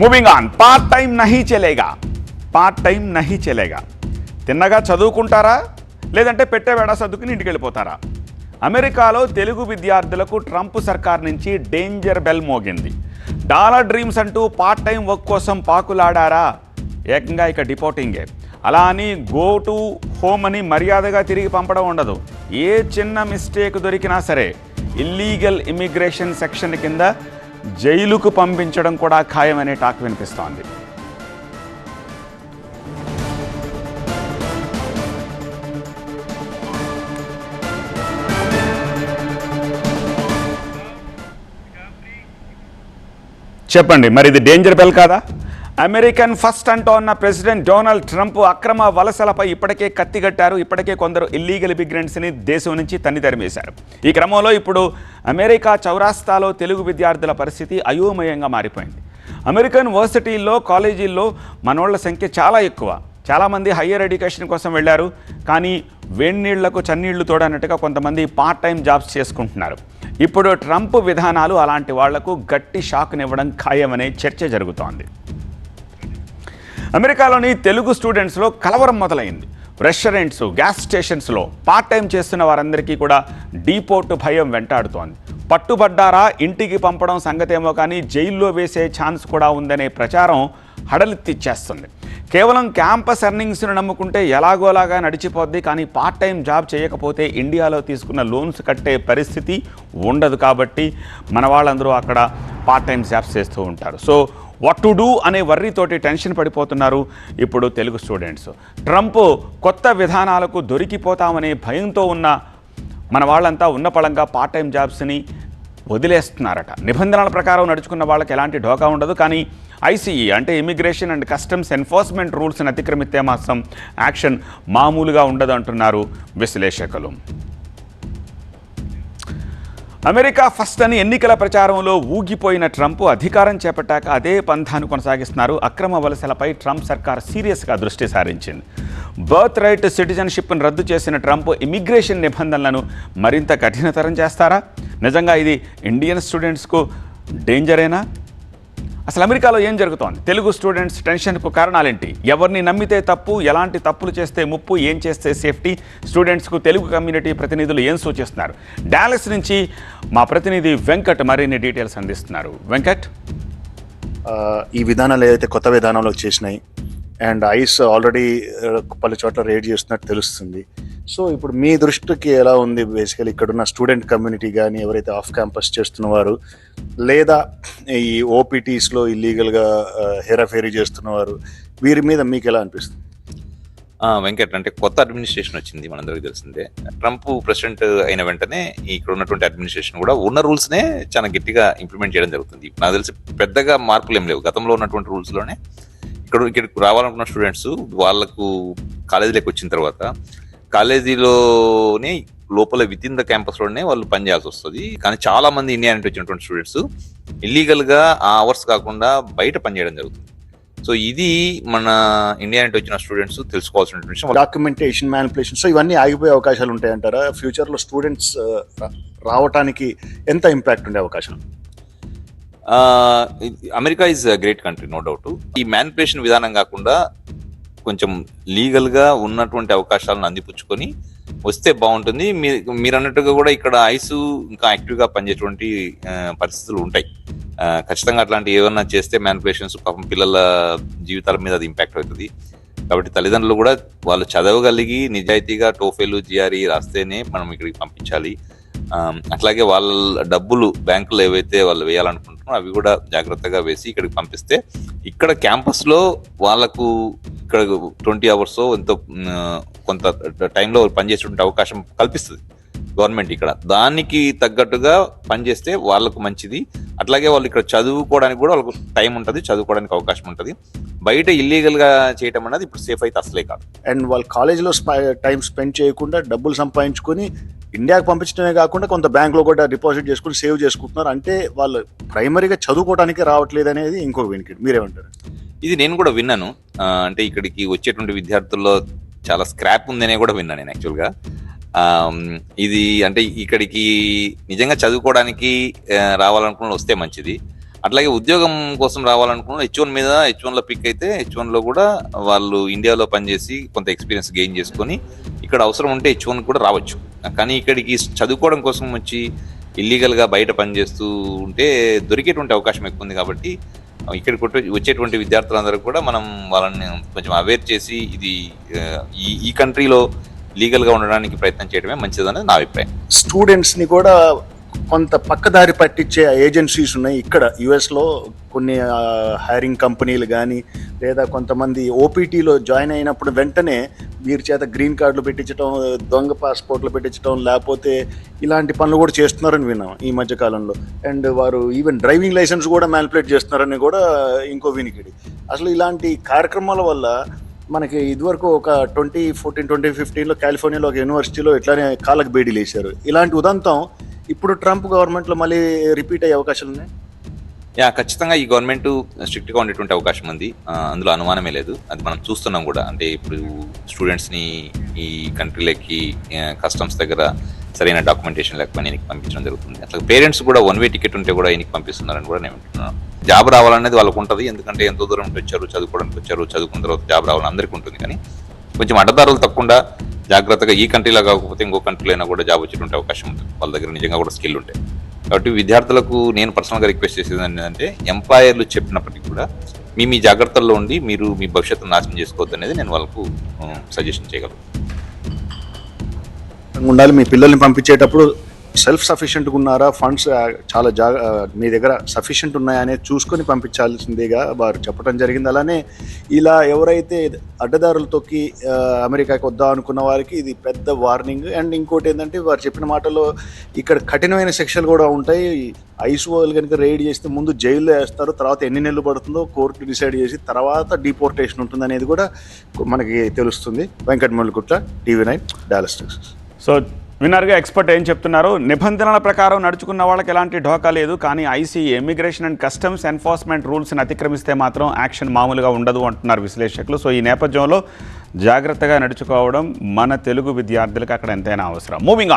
Moving on part time Nahi చెలేగా part time నహీ చెలేగా తిన్నగా చదువుకుంటారా? లేదంటే పెట్టే వేడ సర్దుకుని ఇంటికి వెళ్ళిపోతారా? అమెరికాలో తెలుగు విద్యార్థులకు ట్రంప్ సర్కార్ నుంచి డేంజర్ బెల్ మోగింది. డాలర్ డ్రీమ్స్ అంటూ పార్ట్ టైం వర్క్ కోసం పాకులాడారా? ఏకంగా ఇక డిపోటింగే అలా అని గో టు హోమ్ అని మర్యాదగా తిరిగి పంపడం ఉండదు. ఏ చిన్న మిస్టేక్ దొరికినా సరే ఇల్లీగల్ ఇమిగ్రేషన్ సెక్షన్ కింద జైలుకు పంపించడం కూడా ఖాయమనే టాక్ వినిపిస్తోంది. చెప్పండి మరి ఇది డేంజర్ బెల్ కాదా? అమెరికన్ ఫస్ట్ అంటోన్న ప్రెసిడెంట్ డొనాల్డ్ ట్రంప్ అక్రమ వలసలపై ఇప్పటికే కత్తిగట్టారు. ఇప్పటికే కొందరు ఇల్లీగల్ ఇమిగ్రెంట్స్ని దేశం నుంచి తన్ని తరిమేశారు. ఈ క్రమంలో ఇప్పుడు అమెరికా చౌరాస్తాలో తెలుగు విద్యార్థుల పరిస్థితి అయోమయంగా మారిపోయింది. అమెరికన్ వర్సిటీల్లో కాలేజీల్లో మనోళ్ళ సంఖ్య చాలా ఎక్కువ. చాలామంది హయ్యర్ ఎడ్యుకేషన్ కోసం వెళ్ళారు కానీ వేణీళ్ళకు చన్నీళ్ళు తోడన్నట్టుగా కొంతమంది పార్ట్ టైం జాబ్స్ చేసుకుంటున్నారు. ఇప్పుడు ట్రంప్ విధానాలు అలాంటి వాళ్ళకు గట్టి షాక్నివ్వడం ఖాయమనే చర్చ జరుగుతోంది. అమెరికాలోని తెలుగు స్టూడెంట్స్లో కలవరం మొదలైంది. రెస్టారెంట్స్ గ్యాస్ స్టేషన్స్లో పార్ట్ టైం చేస్తున్న వారందరికీ కూడా డీపోర్టు భయం వెంటాడుతోంది. పట్టుబడ్డారా ఇంటికి పంపడం సంగతేమో కానీ జైల్లో వేసే ఛాన్స్ కూడా ఉందనే ప్రచారం హడలెత్తిచ్చేస్తుంది కేవలం క్యాంపస్ ఎర్నింగ్స్ను నమ్ముకుంటే ఎలాగోలాగా నడిచిపోద్ది కానీ పార్ట్ టైం జాబ్ చేయకపోతే ఇండియాలో తీసుకున్న లోన్స్ కట్టే పరిస్థితి ఉండదు కాబట్టి మన వాళ్ళందరూ అక్కడ పార్ట్ టైం జాబ్స్ చేస్తూ ఉంటారు. సో వాట్ టు డూ అనే వర్రీతోటి టెన్షన్ పడిపోతున్నారు ఇప్పుడు తెలుగు స్టూడెంట్స్. ట్రంప్ కొత్త విధానాలకు దొరికిపోతామనే భయంతో ఉన్న మన వాళ్ళంతా ఉన్న పళంగా పార్ట్ టైం జాబ్స్ని వదిలేస్తున్నారట. నిబంధనల ప్రకారం నడుచుకున్న వాళ్ళకి ఎలాంటి ఢోకా ఉండదు కానీ ఐసీఈ అంటే ఇమిగ్రేషన్ అండ్ కస్టమ్స్ ఎన్ఫోర్స్మెంట్ రూల్స్ని అతిక్రమిస్తే మాత్రం యాక్షన్ మామూలుగా ఉండదు అంటున్నారు విశ్లేషకులు. అమెరికా ఫస్ట్ అని ఎన్నికల ప్రచారంలో ఊగిపోయిన ట్రంప్ అధికారం చేపట్టాక అదే పంథాను కొనసాగిస్తున్నారు. అక్రమ వలసలపై ట్రంప్ సర్కార్ సీరియస్గా దృష్టి సారించింది. బర్త్ రైట్ సిటిజన్షిప్ను రద్దు చేసిన ట్రంప్ ఇమిగ్రేషన్ నిబంధనలను మరింత కఠినతరం చేస్తారా? నిజంగా ఇది ఇండియన్ స్టూడెంట్స్కు డేంజరేనా? అసలు అమెరికాలో ఏం జరుగుతోంది? తెలుగు స్టూడెంట్స్ టెన్షన్కు కారణాలేంటి? ఎవరిని నమ్మితే తప్పు ఎలాంటి తప్పులు చేస్తే ముప్పు ఏం చేస్తే సేఫ్టీ? స్టూడెంట్స్కు తెలుగు కమ్యూనిటీ ప్రతినిధులు ఏం సూచిస్తున్నారు? డాలస్ నుంచి మా ప్రతినిధి వెంకట్ మరిన్ని డీటెయిల్స్ అందిస్తున్నారు. వెంకట్? ఈ విధానాలు ఏదైతే కొత్త విధానంలో చేసినాయి అండ్ ఐస్ ఆల్రెడీ పలు చోట్ల రేడ్ చేస్తున్నట్టు తెలుస్తుంది. సో ఇప్పుడు మీ దృష్టికి ఎలా ఉంది? బేసికలీ ఇక్కడున్న స్టూడెంట్ కమ్యూనిటీ కానీ ఎవరైతే ఆఫ్ క్యాంపస్ చేస్తున్నవారు లేదా ఈ ఓపీటీస్లో ఇల్లీగల్గా హెరాఫేరీ చేస్తున్నవారు వీరి మీద మీకు ఎలా అనిపిస్తుంది? ఆ, వెంకట్ అంటే కొత్త అడ్మినిస్ట్రేషన్ వచ్చింది మనందరికీ తెలిసిందే. ట్రంప్ ప్రెసిడెంట్ అయిన వెంటనే ఇక్కడ ఉన్నటువంటి అడ్మినిస్ట్రేషన్ కూడా ఉన్న రూల్స్నే చాలా గట్టిగా ఇంప్లిమెంట్ చేయడం జరుగుతుంది. నాకు తెలిసి పెద్దగా మార్పులు ఏం లేవు. గతంలో ఉన్నటువంటి రూల్స్లోనే ఇక్కడ ఇక్కడికి రావాలనుకున్న స్టూడెంట్స్ వాళ్ళకు కాలేజీలోకి వచ్చిన తర్వాత కాలేజీలోనే లోపల విత్ ఇన్ ద క్యాంపస్లోనే వాళ్ళు పనిచేయాల్సి వస్తుంది. కానీ చాలా మంది ఇండియా నుంచి వచ్చినటువంటి స్టూడెంట్స్ ఇల్లీగల్గా ఆ అవర్స్ కాకుండా బయట పనిచేయడం జరుగుతుంది. సో ఇది మన ఇండియా నుంచి వచ్చిన స్టూడెంట్స్ తెలుసుకోవాల్సిన విషయం. డాక్యుమెంటేషన్ మ్యానిపులేషన్ సో ఇవన్నీ ఆగిపోయే అవకాశాలు ఉంటాయంటారా ఫ్యూచర్లో స్టూడెంట్స్ రావటానికి ఎంత ఇంపాక్ట్ ఉండే అవకాశం? America is great country no doubt ఈ మ్యానిపులేషన్ విధానం కాకుండా కొంచెం లీగల్గా ఉన్నటువంటి అవకాశాలను అందిపుచ్చుకొని వస్తే బాగుంటుంది మీ- మీరు అన్నట్టుగా కూడా ఇక్కడ ఐసు ఇంకా యాక్టివ్గా పనిచేటువంటి పరిస్థితులు ఉంటాయి. ఖచ్చితంగా అట్లాంటి ఏమన్నా చేస్తే మ్యానిపులేషన్స్ పాపం పిల్లల జీవితాల మీద అది ఇంపాక్ట్ అవుతుంది. కాబట్టి తల్లిదండ్రులు కూడా వాళ్ళు చదవగలిగి నిజాయితీగా టోఫేలు జిఆర్ఈ రాస్తేనే మనం ఇక్కడికి పంపించాలి. అట్లాగే వాళ్ళ డబ్బులు బ్యాంకులో ఏవైతే వాళ్ళు వేయాలనుకుంటున్నారో అవి కూడా జాగ్రత్తగా వేసి ఇక్కడికి పంపిస్తే ఇక్కడ క్యాంపస్లో వాళ్ళకు ఇక్కడ ట్వంటీ అవర్స్ ఎంతో కొంత టైంలో పనిచేసేటువంటి అవకాశం కల్పిస్తుంది గవర్నమెంట్ ఇక్కడ. దానికి తగ్గట్టుగా పనిచేస్తే వాళ్ళకు మంచిది. అట్లాగే వాళ్ళు ఇక్కడ చదువుకోవడానికి కూడా వాళ్ళకు టైం ఉంటుంది చదువుకోవడానికి అవకాశం ఉంటుంది. బయట ఇల్లీగల్గా చేయటం అనేది ఇప్పుడు సేఫ్ అయితే అసలే కాదు. అండ్ వాళ్ళు కాలేజీలో టైం స్పెండ్ చేయకుండా డబ్బులు సంపాదించుకొని ఇండియాకి పంపించడమే కాకుండా కొంత బ్యాంక్లో కూడా డిపాజిట్ చేసుకుని సేవ్ చేసుకుంటున్నారు. అంటే వాళ్ళు ప్రైమరీగా చదువుకోవడానికి రావట్లేదు అనేది ఇంకో వెనికిడ్. మీరేమంటారు? ఇది నేను కూడా విన్నాను. అంటే ఇక్కడికి వచ్చేటువంటి విద్యార్థుల్లో చాలా స్క్రాప్ ఉందనే కూడా విన్నాను నేను యాక్చువల్గా. ఇది అంటే ఇక్కడికి నిజంగా చదువుకోవడానికి రావాలనుకున్న వస్తే మంచిది. అట్లాగే ఉద్యోగం కోసం రావాలనుకున్న హెచ్ వన్ మీద హెచ్ వన్లో పిక్ అయితే హెచ్ వన్లో కూడా వాళ్ళు ఇండియాలో పనిచేసి కొంత ఎక్స్పీరియన్స్ గెయిన్ చేసుకొని ఇక్కడ అవసరం ఉంటే ఇచ్చుకొని కూడా రావచ్చు. కానీ ఇక్కడికి చదువుకోవడం కోసం వచ్చి ఇల్లీగల్గా బయట పనిచేస్తూ ఉంటే దొరికేటువంటి అవకాశం ఎక్కువ ఉంది కాబట్టి ఇక్కడికి వచ్చేటువంటి విద్యార్థులందరూ కూడా మనం వాళ్ళని కొంచెం అవేర్ చేసి ఇది ఈ ఈ కంట్రీలో లీగల్గా ఉండడానికి ప్రయత్నం చేయడమే మంచిదనేది నా అభిప్రాయం. స్టూడెంట్స్ని కూడా కొంత పక్కదారి పట్టించే ఏజెన్సీస్ ఉన్నాయి ఇక్కడ యుఎస్లో కొన్ని హైరింగ్ కంపెనీలు కానీ లేదా కొంతమంది ఓపీటీలో జాయిన్ అయినప్పుడు వెంటనే వీరి చేత గ్రీన్ కార్డులు పెట్టించడం దొంగ పాస్పోర్ట్లు పెట్టించడం లేకపోతే ఇలాంటి పనులు కూడా చేస్తున్నారని విన్నాం ఈ మధ్య కాలంలో. అండ్ వారు ఈవెన్ డ్రైవింగ్ లైసెన్స్ కూడా మ్యానిపులేట్ చేస్తున్నారని కూడా ఇంకో వినికిడి. అసలు ఇలాంటి కార్యక్రమాల వల్ల మనకి ఇదివరకు ఒక ట్వంటీ ఫోర్టీన్ ట్వంటీ ఫిఫ్టీన్లో కాలిఫోర్నియాలో ఒక యూనివర్సిటీలో ఇట్లానే కాళ్ళకు బేడీలు వేశారు ఇలాంటి ఉదంతం ఇప్పుడు ట్రంప్ గవర్నమెంట్లో మళ్ళీ రిపీట్ అయ్యే అవకాశాలు ఉన్నాయి? యా ఖచ్చితంగా ఈ గవర్నమెంట్ స్ట్రిక్ట్గా ఉండేటువంటి అవకాశం ఉంది. అందులో అనుమానమే లేదు. అది మనం చూస్తున్నాం కూడా. అంటే ఇప్పుడు స్టూడెంట్స్ని ఈ కంట్రీలోకి కస్టమ్స్ దగ్గర సరైన డాక్యుమెంటేషన్ లేకపోయినా ఈయనకి పంపించడం జరుగుతుంది. అట్లా పేరెంట్స్ కూడా వన్ వే టికెట్ ఉంటే కూడా ఈయనకి పంపిస్తున్నారని కూడా నేను వింటున్నాను. జాబ్ రావాలనేది వాళ్ళకు ఉంటుంది. ఎందుకంటే ఎంతో దూరం వచ్చారు చదువుకోవడానికి వచ్చారు చదువుకున్న తర్వాత జాబ్ రావాలని అందరికీ ఉంటుంది. కానీ కొంచెం అడ్డదారులు తప్పకుండా జాగ్రత్తగా ఈ కంట్రీలో కాకపోతే ఇంకో కంట్రీలో అయినా కూడా జాబ్ వచ్చేటువంటి అవకాశం ఉంటుంది. వాళ్ళ దగ్గర నిజంగా కూడా స్కిల్ ఉంటాయి కాబట్టి విద్యార్థులకు నేను పర్సనల్గా రిక్వెస్ట్ చేసేది ఏంటంటే ఎంపైర్లు చెప్పినప్పటికీ కూడా మీ మీ జాగ్రత్తల్లో ఉండి మీరు మీ భవిష్యత్తును నాశనం చేసుకోవద్దు అనేది నేను వాళ్ళకు సజెషన్ చేయగలను. ఉండాలి. మీ పిల్లల్ని పంపించేటప్పుడు సెల్ఫ్ సఫిషియెంట్గా ఉన్నారా? ఫండ్స్ చాలా జాగ మీ దగ్గర సఫిషియెంట్ ఉన్నాయా అనేది చూసుకొని పంపించాల్సిందిగా వారు చెప్పడం జరిగింది. అలానే ఇలా ఎవరైతే అడ్డదారులు తొక్కి అమెరికాకి వద్దాం అనుకున్న వారికి ఇది పెద్ద వార్నింగ్ అండ్ ఇంకోటి ఏంటంటే వారు చెప్పిన మాటలో ఇక్కడ కఠినమైన శిక్షలు కూడా ఉంటాయి. ఐస్ వాళ్ళు కనుక రైడ్ చేస్తే ముందు జైల్లో వేస్తారు తర్వాత ఎన్ని నెలలు పడుతుందో కోర్టు డిసైడ్ చేసి తర్వాత డిపోర్టేషన్ ఉంటుంది అనేది కూడా మనకి తెలుస్తుంది. Venkata Gutla TV nine Dallas so విన్నారుగా ఎక్స్పర్ట్ ఏం చెప్తున్నారు? నిబంధనల ప్రకారం నడుచుకున్న వాళ్ళకి ఎలాంటి ఢోకా లేదు కానీ IC immigration and customs enforcement రూల్స్ని అతిక్రమిస్తే మాత్రం యాక్షన్ మామూలుగా ఉండదు అంటున్నారు విశ్లేషకులు. సో ఈ నేపథ్యంలో జాగ్రత్తగా నడుచుకోవడం మన తెలుగు విద్యార్థులకు అక్కడ ఎంతైనా అవసరం. Moving on